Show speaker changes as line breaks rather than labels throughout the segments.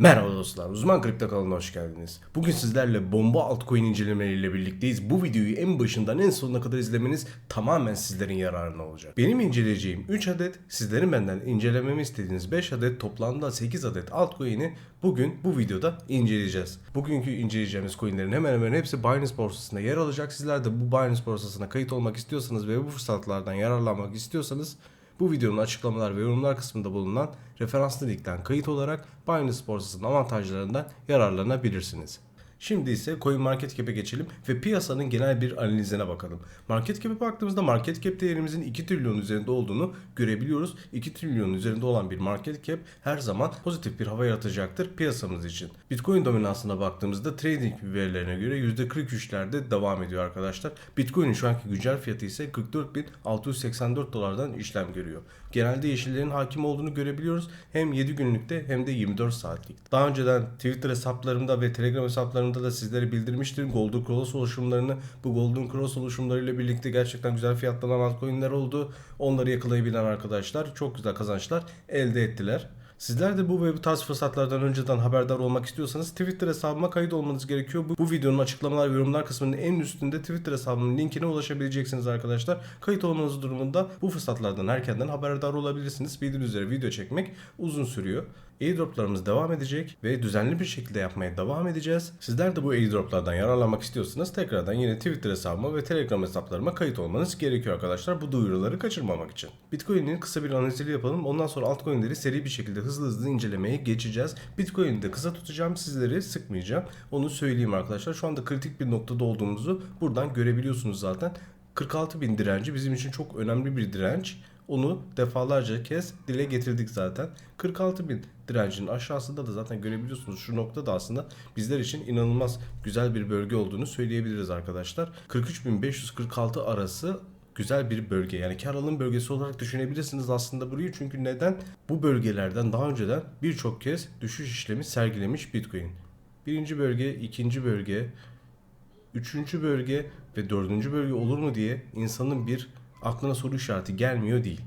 Merhaba dostlar, Uzman Kripto kanalına hoş geldiniz. Bugün sizlerle bomba altcoin incelemeleriyle birlikteyiz. Bu videoyu en başından en sonuna kadar izlemeniz tamamen sizlerin yararına olacak. Benim inceleyeceğim 3 adet, sizlerin benden incelememi istediğiniz 5 adet, toplamda 8 adet altcoin'i bugün bu videoda inceleyeceğiz. Bugünkü inceleyeceğimiz coinlerin hemen hemen hepsi Binance borsasında yer alacak. Sizler de bu Binance borsasına kayıt olmak istiyorsanız ve bu fırsatlardan yararlanmak istiyorsanız bu videonun açıklamalar ve yorumlar kısmında bulunan referanslı linkten kayıt olarak Binance borsasının avantajlarından yararlanabilirsiniz. Şimdi ise Coin Market Cap'e geçelim ve piyasanın genel bir analizine bakalım. Market Cap'e baktığımızda market cap değerimizin 2 trilyon üzerinde olduğunu görebiliyoruz. 2 trilyon üzerinde olan bir market cap her zaman pozitif bir hava yaratacaktır piyasamız için. Bitcoin dominansına baktığımızda trading verilerine göre %43'lerde devam ediyor arkadaşlar. Bitcoin'in şu anki güncel fiyatı ise 44.684 dolardan işlem görüyor. Genelde yeşillerin hakim olduğunu görebiliyoruz. Hem 7 günlükte hem de 24 saatlik. Daha önceden Twitter hesaplarımda ve Telegram hesaplarımda da sizlere bildirmiştim. Golden Cross oluşumlarını bu Golden Cross oluşumlarıyla birlikte gerçekten güzel fiyatlanan altcoin'ler oldu. Onları yakalayabilen arkadaşlar çok güzel kazançlar elde ettiler. Sizler de bu ve bu tarz fırsatlardan önceden haberdar olmak istiyorsanız Twitter hesabıma kayıt olmanız gerekiyor. Bu, bu videonun açıklamalar ve yorumlar kısmının en üstünde Twitter hesabımın linkine ulaşabileceksiniz arkadaşlar. Kayıt olmanız durumunda bu fırsatlardan erkenden haberdar olabilirsiniz. Bildiğiniz üzere video çekmek uzun sürüyor. Airdroplarımız devam edecek ve düzenli bir şekilde yapmaya devam edeceğiz. Sizler de bu airdroplardan yararlanmak istiyorsanız tekrardan yine Twitter hesabıma ve Telegram hesaplarıma kayıt olmanız gerekiyor arkadaşlar bu duyuruları kaçırmamak için. Bitcoin'in kısa bir analizini yapalım. Ondan sonra altcoin'leri seri bir şekilde hızlı hızlı incelemeye geçeceğiz. Bitcoin'i de kısa tutacağım. Sizleri sıkmayacağım. Onu söyleyeyim arkadaşlar. Şu anda kritik bir noktada olduğumuzu buradan görebiliyorsunuz zaten. 46 bin direnci bizim için çok önemli bir direnç. Onu defalarca kez dile getirdik zaten. 46 bin direncinin aşağısında da zaten görebiliyorsunuz. Şu noktada aslında bizler için inanılmaz güzel bir bölge olduğunu söyleyebiliriz arkadaşlar. 43.546 arası güzel bir bölge. Yani kar alım bölgesi olarak düşünebilirsiniz aslında burayı. Çünkü neden? Bu bölgelerden daha önceden birçok kez düşüş işlemi sergilemiş Bitcoin. Birinci bölge, ikinci bölge, üçüncü bölge ve dördüncü bölge olur mu diye insanın bir aklına soru işareti gelmiyor değil.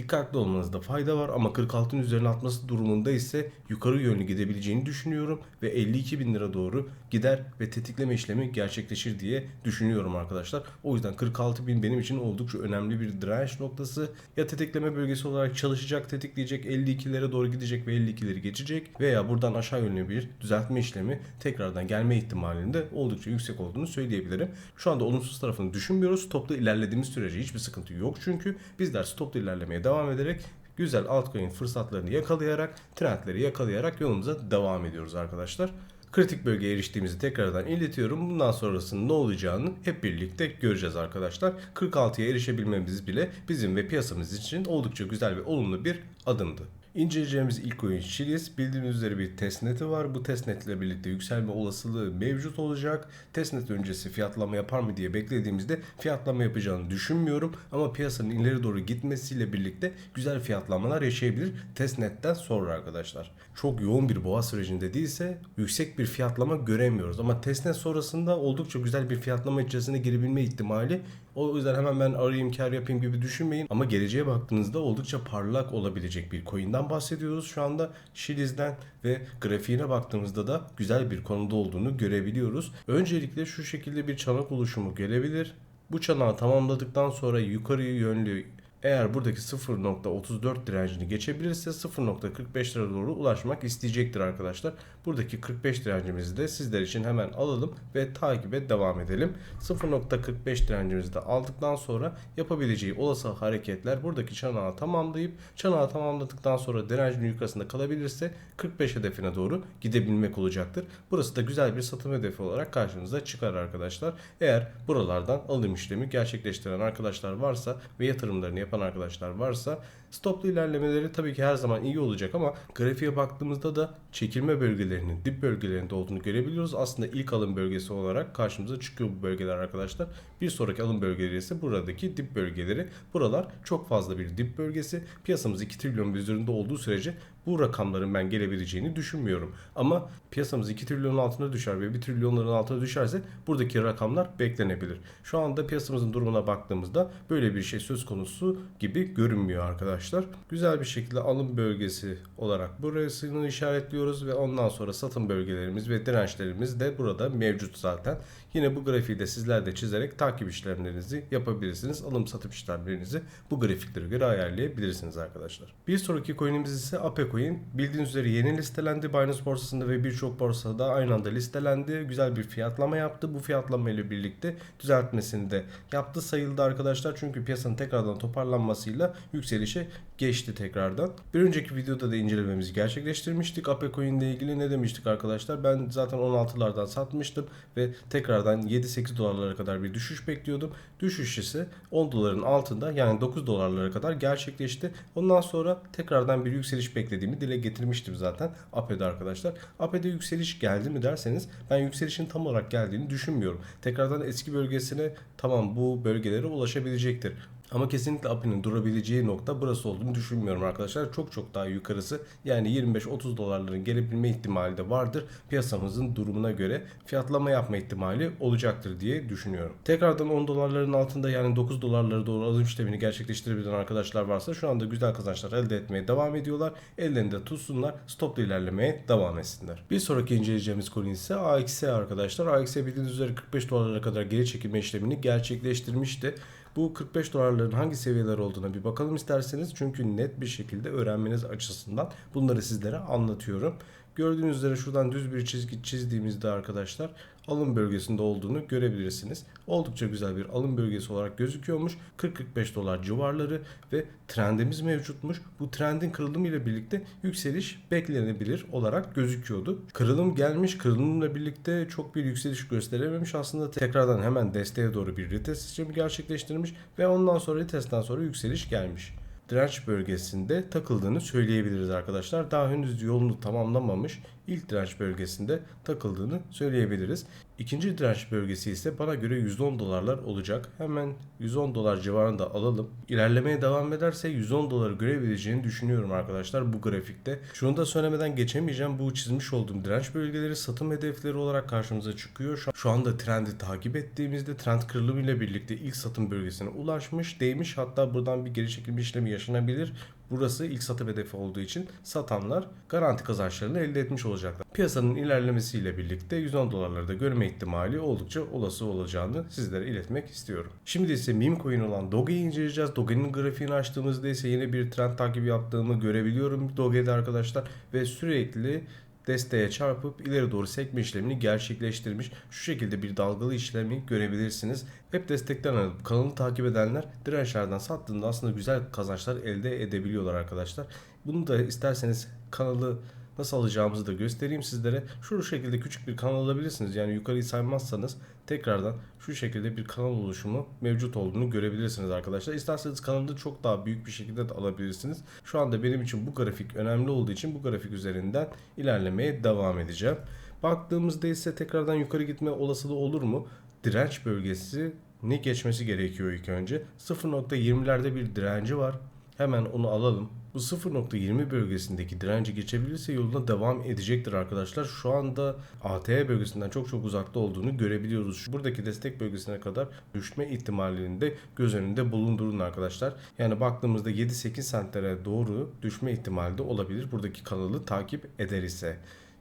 Dikkatli olmanızda fayda var ama 46'ın üzerine atması durumunda ise yukarı yönlü gidebileceğini düşünüyorum ve 52 bin lira doğru gider ve tetikleme işlemi gerçekleşir diye düşünüyorum arkadaşlar. O yüzden 46 bin benim için oldukça önemli bir direnç noktası. Ya tetikleme bölgesi olarak çalışacak, tetikleyecek, 52'lere doğru gidecek ve 52'leri geçecek veya buradan aşağı yönlü bir düzeltme işlemi tekrardan gelme ihtimalinde oldukça yüksek olduğunu söyleyebilirim. Şu anda olumsuz tarafını düşünmüyoruz. Stopla ilerlediğimiz sürece hiçbir sıkıntı yok çünkü bizler stopla ilerlemeye devam ederek güzel altcoin fırsatlarını yakalayarak, trendleri yakalayarak yolumuza devam ediyoruz arkadaşlar. Kritik bölgeye eriştiğimizi tekrardan iletiyorum. Bundan sonrasının ne olacağını hep birlikte göreceğiz arkadaşlar. 46'ya erişebilmemiz bile bizim ve piyasamız için oldukça güzel ve olumlu bir adımdı. İnceleyeceğimiz ilk oyun Chiliz. Bildiğiniz üzere bir testneti var. Bu testnet ile birlikte yükselme olasılığı mevcut olacak. Testnet öncesi fiyatlama yapar mı diye beklediğimizde fiyatlama yapacağını düşünmüyorum. Ama piyasanın ileri doğru gitmesiyle birlikte güzel fiyatlamalar yaşayabilir testnetten sonra arkadaşlar. Çok yoğun bir boğa sürecinde değilse yüksek bir fiyatlama göremiyoruz. Ama testnet sonrasında oldukça güzel bir fiyatlama içerisine girebilme ihtimali o yüzden hemen ben arayayım kar yapayım gibi düşünmeyin. Ama geleceğe baktığınızda oldukça parlak olabilecek bir coin'den bahsediyoruz şu anda. Shiliz'den ve grafiğine baktığımızda da güzel bir konuda olduğunu görebiliyoruz. Öncelikle şu şekilde bir çanak oluşumu gelebilir. Bu çanağı tamamladıktan sonra yukarı yönlü eğer buradaki 0.34 direncini geçebilirse 0.45'lere doğru ulaşmak isteyecektir arkadaşlar. Buradaki 45 direncimizi de sizler için hemen alalım ve takibe devam edelim. 0.45 direncimizi de aldıktan sonra yapabileceği olası hareketler buradaki çanağı tamamlayıp çanağı tamamladıktan sonra direncin yukarısında kalabilirse 45 hedefine doğru gidebilmek olacaktır. Burası da güzel bir satım hedefi olarak karşınıza çıkar arkadaşlar. Eğer buralardan alım işlemi gerçekleştiren arkadaşlar varsa ve yatırımlarını yapan arkadaşlar varsa stoplu ilerlemeleri tabii ki her zaman iyi olacak ama grafiğe baktığımızda da çekilme bölgelerinin dip bölgelerinde olduğunu görebiliyoruz. Aslında ilk alım bölgesi olarak karşımıza çıkıyor bu bölgeler arkadaşlar. Bir sonraki alım bölgeleri ise buradaki dip bölgeleri. Buralar çok fazla bir dip bölgesi. Piyasamız 2 trilyon üzerinde olduğu sürece bu rakamların ben gelebileceğini düşünmüyorum. Ama piyasamız 2 trilyonun altına düşer ve 1 trilyonların altına düşerse buradaki rakamlar beklenebilir. Şu anda piyasamızın durumuna baktığımızda böyle bir şey söz konusu gibi görünmüyor arkadaşlar. Güzel bir şekilde alım bölgesi olarak burasını işaretliyoruz ve ondan sonra satım bölgelerimiz ve dirençlerimiz de burada mevcut zaten. Yine bu grafiği de sizler de çizerek takip işlemlerinizi yapabilirsiniz. Alım satım işlemlerinizi bu grafiklere göre ayarlayabilirsiniz arkadaşlar. Bir sonraki coin'imiz ise Ape Coin. Bildiğiniz üzere yeni listelendi. Binance borsasında ve birçok borsada aynı anda listelendi. Güzel bir fiyatlama yaptı. Bu fiyatlama ile birlikte düzeltmesini de yaptı sayıldı arkadaşlar. Çünkü piyasanın tekrardan toparlanmasıyla yükselişe geçti tekrardan. Bir önceki videoda da incelememizi gerçekleştirmiştik. Ape Coin ile ilgili ne demiştik arkadaşlar? Ben zaten 16'lardan satmıştım ve tekrardan 7-8 dolarlara kadar bir düşüş bekliyordum. Düşüş ise 10 doların altında yani 9 dolarlara kadar gerçekleşti. Ondan sonra tekrardan bir yükseliş beklediğimi dile getirmiştim zaten Ape'de arkadaşlar. Ape'de yükseliş geldi mi derseniz ben yükselişin tam olarak geldiğini düşünmüyorum. Tekrardan eski bölgesine tamam bu bölgelere ulaşabilecektir. Ama kesinlikle API'nin durabileceği nokta burası olduğunu düşünmüyorum arkadaşlar. Çok çok daha yukarısı yani 25-30 dolarların gelebilme ihtimali de vardır. Piyasamızın durumuna göre fiyatlama yapma ihtimali olacaktır diye düşünüyorum. Tekrardan 10 dolarların altında yani 9 dolarlara doğru alım işlemini gerçekleştirebilen arkadaşlar varsa şu anda güzel kazançlar elde etmeye devam ediyorlar. Ellerinde tutsunlar. Stopla ilerlemeye devam etsinler. Bir sonraki inceleyeceğimiz konu ise AXS arkadaşlar. AXS bildiğiniz üzere 45 dolarlara kadar geri çekilme işlemini gerçekleştirmişti. Bu 45 dolarların hangi seviyeler olduğuna bir bakalım isterseniz. Çünkü net bir şekilde öğrenmeniz açısından bunları sizlere anlatıyorum. Gördüğünüz üzere şuradan düz bir çizgi çizdiğimizde arkadaşlar alım bölgesinde olduğunu görebilirsiniz. Oldukça güzel bir alım bölgesi olarak gözüküyormuş. 40-45 dolar civarları ve trendimiz mevcutmuş. Bu trendin kırılımı ile birlikte yükseliş beklenebilir olarak gözüküyordu. Kırılım gelmiş. Kırılımla birlikte çok bir yükseliş gösterememiş. Aslında tekrardan hemen desteğe doğru bir retest işlemi gerçekleştirmiş ve ondan sonra retestten sonra yükseliş gelmiş direnç bölgesinde takıldığını söyleyebiliriz arkadaşlar. Daha henüz yolunu tamamlamamış ilk direnç bölgesinde takıldığını söyleyebiliriz. İkinci direnç bölgesi ise bana göre 110 dolarlar olacak. Hemen 110 dolar civarında alalım. İlerlemeye devam ederse 110 doları görebileceğini düşünüyorum arkadaşlar bu grafikte. Şunu da söylemeden geçemeyeceğim. Bu çizmiş olduğum direnç bölgeleri satım hedefleri olarak karşımıza çıkıyor. Şu anda trendi takip ettiğimizde trend kırılımı ile birlikte ilk satım bölgesine ulaşmış, değmiş. Hatta buradan bir geri çekilme işlemi yaşanabilir. Burası ilk satım hedefi olduğu için satanlar garanti kazançlarını elde etmiş olacaklar. Piyasanın ilerlemesiyle birlikte 110 dolarları da görme ihtimali oldukça olası olacağını sizlere iletmek istiyorum. Şimdi ise meme coin olan Doge'yi inceleyeceğiz. Doge'nin grafiğini açtığımızda ise yine bir trend takibi yaptığımı görebiliyorum Doge'de arkadaşlar ve sürekli desteğe çarpıp ileri doğru sekme işlemini gerçekleştirmiş. Şu şekilde bir dalgalı işlemi görebilirsiniz. Hep destekten alıp kanalı takip edenler dirençlerden sattığında aslında güzel kazançlar elde edebiliyorlar arkadaşlar. Bunu da isterseniz kanalı nasıl alacağımızı da göstereyim sizlere. Şu şekilde küçük bir kanal alabilirsiniz. Yani yukarıyı saymazsanız tekrardan şu şekilde bir kanal oluşumu mevcut olduğunu görebilirsiniz arkadaşlar. İsterseniz kanalı çok daha büyük bir şekilde de alabilirsiniz. Şu anda benim için bu grafik önemli olduğu için bu grafik üzerinden ilerlemeye devam edeceğim. Baktığımızda ise tekrardan yukarı gitme olasılığı olur mu? Direnç bölgesi ne geçmesi gerekiyor ilk önce? 0.20'lerde bir direnci var. Hemen onu alalım. Bu 0.20 bölgesindeki direnci geçebilirse yoluna devam edecektir arkadaşlar. Şu anda ATE bölgesinden çok çok uzakta olduğunu görebiliyoruz. Buradaki destek bölgesine kadar düşme ihtimalini de göz önünde bulundurun arkadaşlar. Yani baktığımızda 7-8 sentlere doğru düşme ihtimali de olabilir. Buradaki kanalı takip eder ise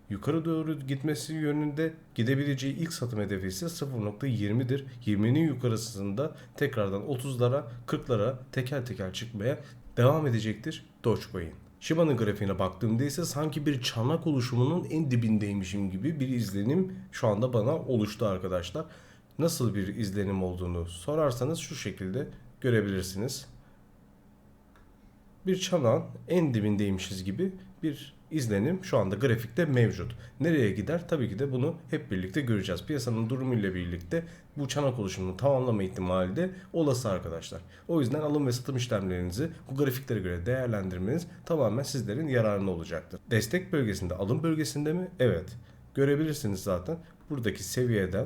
yukarı doğru gitmesi yönünde gidebileceği ilk satım hedefi ise 0.20'dir. 20'nin yukarısında tekrardan 30'lara 40'lara teker teker çıkmaya devam edecektir Dogecoin. Shiba'nın grafiğine baktığımda ise sanki bir çanak oluşumunun en dibindeymişim gibi bir izlenim şu anda bana oluştu arkadaşlar. Nasıl bir izlenim olduğunu sorarsanız şu şekilde görebilirsiniz. Bir çanağın en dibindeymişiz gibi bir izlenim şu anda grafikte mevcut. Nereye gider? Tabii ki de bunu hep birlikte göreceğiz. Piyasanın durumuyla birlikte bu çanak oluşumunu tamamlama ihtimali de olası arkadaşlar. O yüzden alım ve satım işlemlerinizi bu grafiklere göre değerlendirmeniz tamamen sizlerin yararına olacaktır. Destek bölgesinde, alım bölgesinde mi? Evet. Görebilirsiniz zaten buradaki seviyeden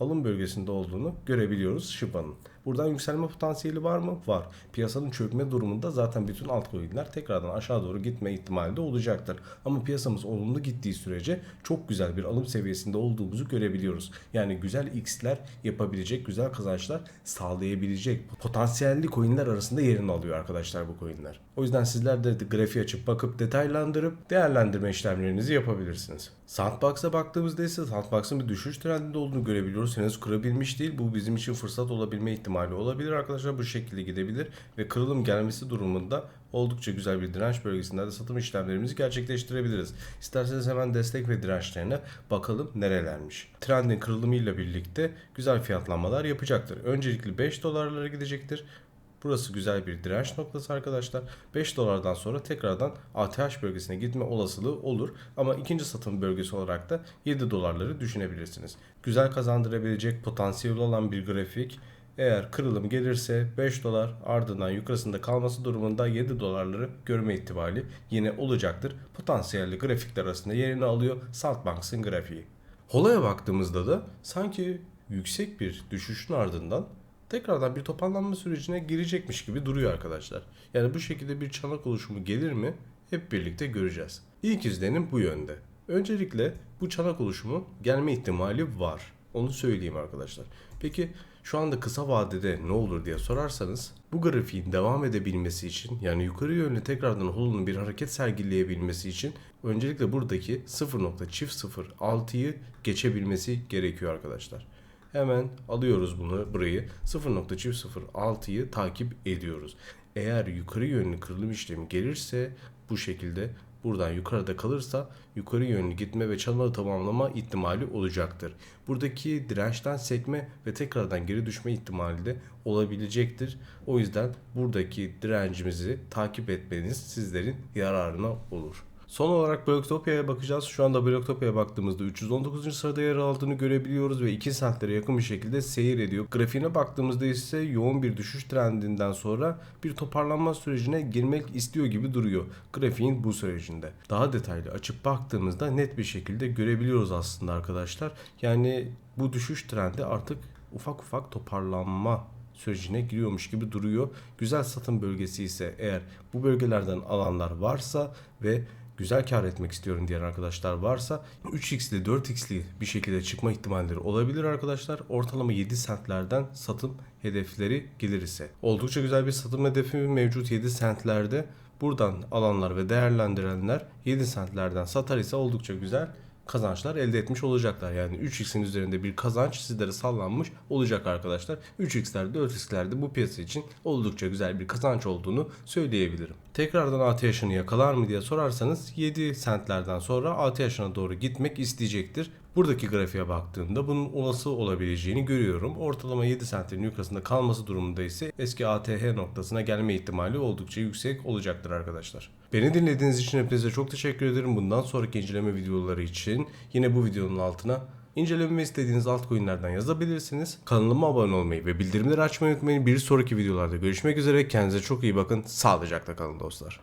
alım bölgesinde olduğunu görebiliyoruz Shiba'nın. Buradan yükselme potansiyeli var mı? Var. Piyasanın çökme durumunda zaten bütün altcoin'ler tekrardan aşağı doğru gitme ihtimali de olacaktır. Ama piyasamız olumlu gittiği sürece çok güzel bir alım seviyesinde olduğumuzu görebiliyoruz. Yani güzel x'ler yapabilecek, güzel kazançlar sağlayabilecek potansiyelli coin'ler arasında yerini alıyor arkadaşlar bu coin'ler. O yüzden sizler de grafiği açıp bakıp detaylandırıp değerlendirme işlemlerinizi yapabilirsiniz. Sandbox'a baktığımızda ise Sandbox'ın bir düşüş trendinde olduğunu görebiliyoruz. Henüz kırabilmiş değil. Bu bizim için fırsat olabilme ihtimali olabilir arkadaşlar. Bu şekilde gidebilir ve kırılım gelmesi durumunda oldukça güzel bir direnç bölgesinde de satım işlemlerimizi gerçekleştirebiliriz. İsterseniz hemen destek ve dirençlerine bakalım nerelermiş. Trendin kırılımıyla birlikte güzel fiyatlanmalar yapacaktır. Öncelikle 5 dolarlara gidecektir. Burası güzel bir direnç noktası arkadaşlar. 5 dolardan sonra tekrardan ATH bölgesine gitme olasılığı olur. Ama ikinci satım bölgesi olarak da 7 dolarları düşünebilirsiniz. Güzel kazandırabilecek potansiyeli olan bir grafik. Eğer kırılım gelirse 5 dolar ardından yukarısında kalması durumunda 7 dolarları görme ihtimali yine olacaktır. Potansiyelli grafikler arasında yerini alıyor Saltbanks'ın grafiği. Hola'ya baktığımızda da sanki yüksek bir düşüşün ardından tekrardan bir toparlanma sürecine girecekmiş gibi duruyor arkadaşlar. Yani bu şekilde bir çanak oluşumu gelir mi? Hep birlikte göreceğiz. İlk izlenim bu yönde. Öncelikle bu çanak oluşumu gelme ihtimali var. Onu söyleyeyim arkadaşlar. Peki şu anda kısa vadede ne olur diye sorarsanız bu grafiğin devam edebilmesi için yani yukarı yönlü tekrardan Holland'ın bir hareket sergileyebilmesi için öncelikle buradaki 0.006'yı geçebilmesi gerekiyor arkadaşlar. Hemen alıyoruz bunu burayı 0.006'yı takip ediyoruz. Eğer yukarı yönlü kırılım işlemi gelirse bu şekilde buradan yukarıda kalırsa yukarı yönlü gitme ve çanağı tamamlama ihtimali olacaktır. Buradaki dirençten sekme ve tekrardan geri düşme ihtimali de olabilecektir. O yüzden buradaki direncimizi takip etmeniz sizlerin yararına olur. Son olarak Blocktopya'ya bakacağız. Şu anda Blocktopya'ya baktığımızda 319. sırada yer aldığını görebiliyoruz ve 2 saatlere yakın bir şekilde seyir ediyor. Grafiğine baktığımızda ise yoğun bir düşüş trendinden sonra bir toparlanma sürecine girmek istiyor gibi duruyor. Grafiğin bu sürecinde. Daha detaylı açıp baktığımızda net bir şekilde görebiliyoruz aslında arkadaşlar. Yani bu düşüş trendi artık ufak ufak toparlanma sürecine giriyormuş gibi duruyor. Güzel satım bölgesi ise eğer bu bölgelerden alanlar varsa ve güzel kar etmek istiyorum diyen arkadaşlar varsa 3x'li 4x'li bir şekilde çıkma ihtimalleri olabilir arkadaşlar. Ortalama 7 centlerden satım hedefleri gelir ise. Oldukça güzel bir satım hedefi mevcut 7 centlerde. Buradan alanlar ve değerlendirenler 7 centlerden satar ise oldukça güzel kazançlar elde etmiş olacaklar. Yani 3x'in üzerinde bir kazanç sizlere sallanmış olacak arkadaşlar. 3x'lerde 4x'lerde bu piyasa için oldukça güzel bir kazanç olduğunu söyleyebilirim. Tekrardan ATH'ını yakalar mı diye sorarsanız 7 centlerden sonra ATH'ına doğru gitmek isteyecektir. Buradaki grafiğe baktığımda bunun olası olabileceğini görüyorum. Ortalama 7 centlerin yukarısında kalması durumunda ise eski ATH noktasına gelme ihtimali oldukça yüksek olacaktır arkadaşlar. Beni dinlediğiniz için hepinize çok teşekkür ederim. Bundan sonraki inceleme videoları için yine bu videonun altına incelememi istediğiniz altcoin'lerden yazabilirsiniz. Kanalıma abone olmayı ve bildirimleri açmayı unutmayın. Bir sonraki videolarda görüşmek üzere. Kendinize çok iyi bakın. Sağlıcakla kalın dostlar.